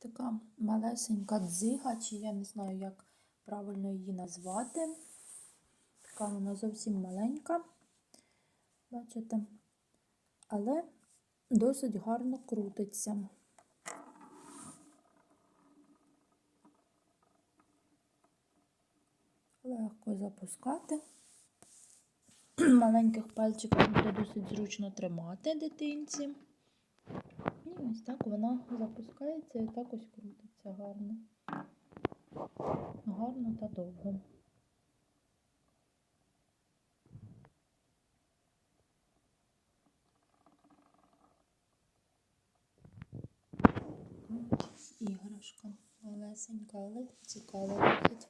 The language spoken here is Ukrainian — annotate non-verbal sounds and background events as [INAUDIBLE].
Така малесенька дзига, чи я не знаю, як правильно її назвати. Така вона зовсім маленька. Бачите? Але досить гарно крутиться. Легко запускати. [CLEARS THROAT] Маленьких пальчиках буде досить зручно тримати дитинці. Ось так вона запускається і так ось крутиться гарно. Гарно та довго. Іграшка малесенька, але цікава досить.